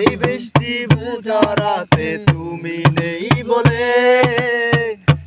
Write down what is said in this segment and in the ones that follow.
এই বৃষ্টি ভেজা রাতে তুমি নেই বলে।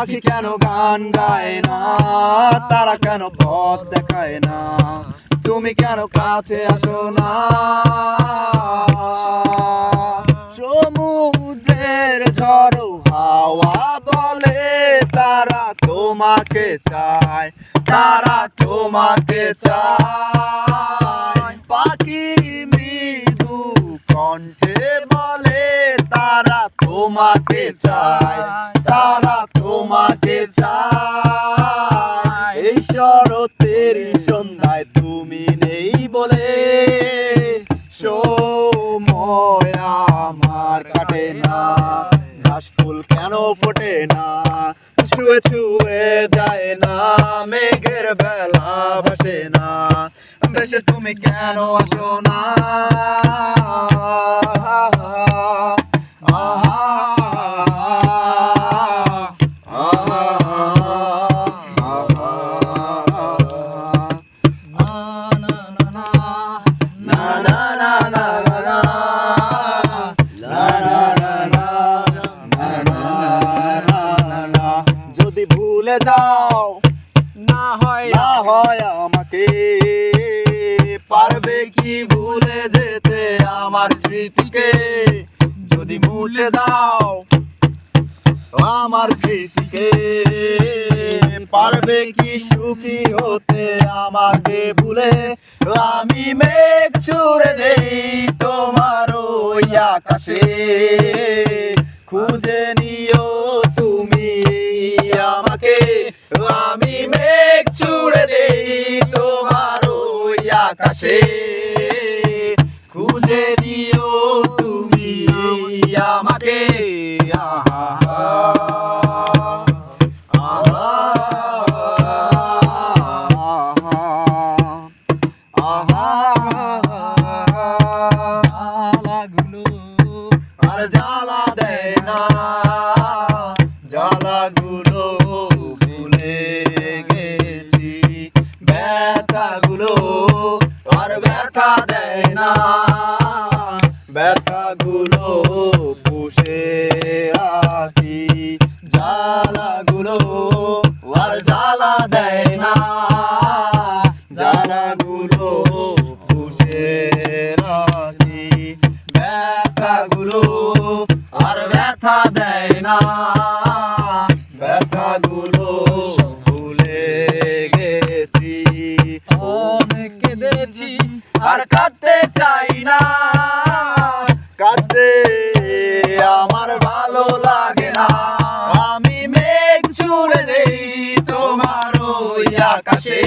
পাখি কেন গান গায় না? তারা কেন পথ দেখায় না? তুমি কেন কাছে আসো না? সমুদ্রের ঝড়ো হাওয়া বলে তারা তোমাকে চায়, তারা তোমাকে চায়। পাখি মৃদু কণ্ঠে বলে তারা তোমাকে চায় তারা তোমাকে চায়। এই শরতের সন্ধ্যায় তুমি নেই বলে সময় আমার কাটে না। ঘাস ফুল কেন ফোটে না? ছুঁয়ে ছুঁয়ে যায় না, মেঘের বেলা ভাসে না। দেশে তুমি কেন আসো না? ভুলে যাও। না হয় না হয় আমাকে। পারবে কি ভুলে যেতে আমার স্মৃতিকে? যদি মুছে দাও আমার স্মৃতিকে। পারবে কি সুখী হতে আমাকে ভুলে? আমি মেঘ ছুড়ে দেই তোমার ওই আকাশে। খুঁজে নিও আমি মেঘ ছুড়ে দেই তোমার ওই আকাশে খুঁজে নিও তুমি আমাকে জ্বালা দেয় না জ্বালাগুলো ভুলে ব্যথাগুলো আর ব্যথা দেয় না। ব্যথাগুলো পুষে রাখি জ্বালাগুলো আর জ্বালা দেয় না। জ্বালাগুলো পুষে রাখি ব্যথাগুলো আর ব্যথা দেয় না। ব্যথাগুলো কাঁদতে চাই না। কাঁদতে আমার ভালো লাগে না। আমি মেঘ ছুড়ে দেই তোমার ওই আকাশে।